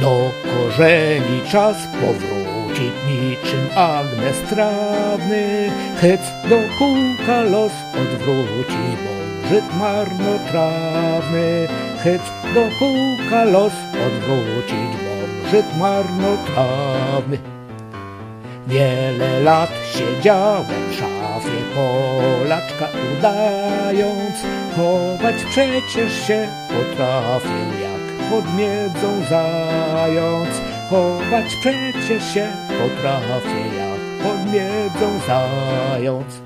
Do korzeni czas powrócić niczym Agnes trawny, Hyc do kółka los odwróci, bo żyd marnotrawny. Hyc do kółka los odwrócić, bo żyd marnotrawny. Wiele lat siedziałem w szafie, Polaczka udając, chować przecież się potrafię, jak pod miedzą zając. Chować przecież się potrafię, jak pod miedzą zając.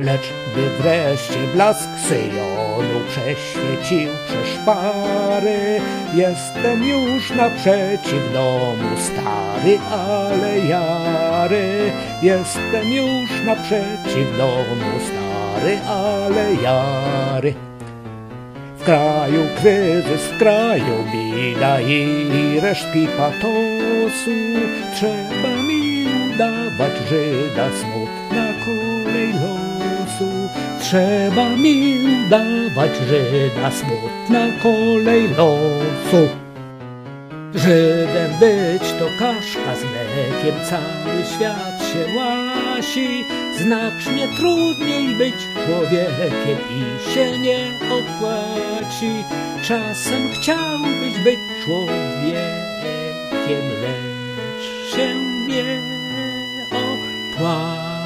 Lecz gdy wreszcie blask Syjonu przeświecił przeszpary, jestem już naprzeciw domu stary, ale jary. Jestem już naprzeciw domu stary, ale jary. Kraju kryzys, w kraju bida i resztki patosu. Trzeba mi udawać Żyda smutna kolej losu. Trzeba mi udawać Żyda smutna kolej losu. Żydem być to kaszka z mlekiem, cały świat się łasi. Znacznie trudniej być człowiekiem i się nie opłaci. Czasem chciałbyś być człowiekiem, lecz się nie opłaci.